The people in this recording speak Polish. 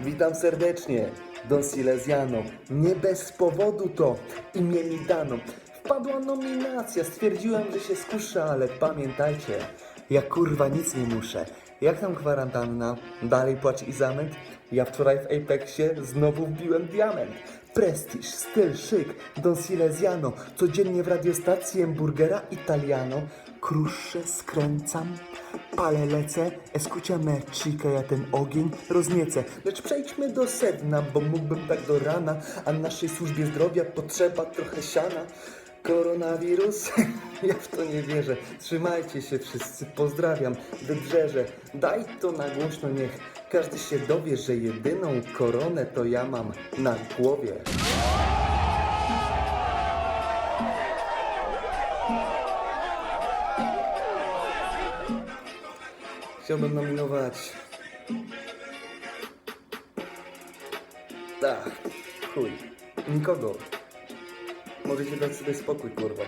Witam serdecznie, Don Silesiano. Nie bez powodu to imię mi dano. Wpadła nominacja, stwierdziłem, że się skuszę, ale pamiętajcie, ja kurwa nic nie muszę. Jak tam kwarantanna? Dalej płacz i zamęt? Ja wczoraj w Apexie znowu wbiłem diament. Prestiż, styl, szyk, Don Silesiano. Codziennie w radiostacji Hamburgera Italiano. Kruszę, skręcam, palę lecę, escucha me chica, ja ten ogień rozniecę. Lecz przejdźmy do sedna, bo mógłbym tak do rana, a naszej służbie zdrowia potrzeba trochę siana. Koronawirus? Ja w to nie wierzę. Trzymajcie się wszyscy, pozdrawiam, wybrzeże. Daj to na głośno, niech każdy się dowie, że jedyną koronę to ja mam na głowie. Chciałbym nominować. Tak, chuj. Nikogo. Możecie dać sobie spokój, kurwa.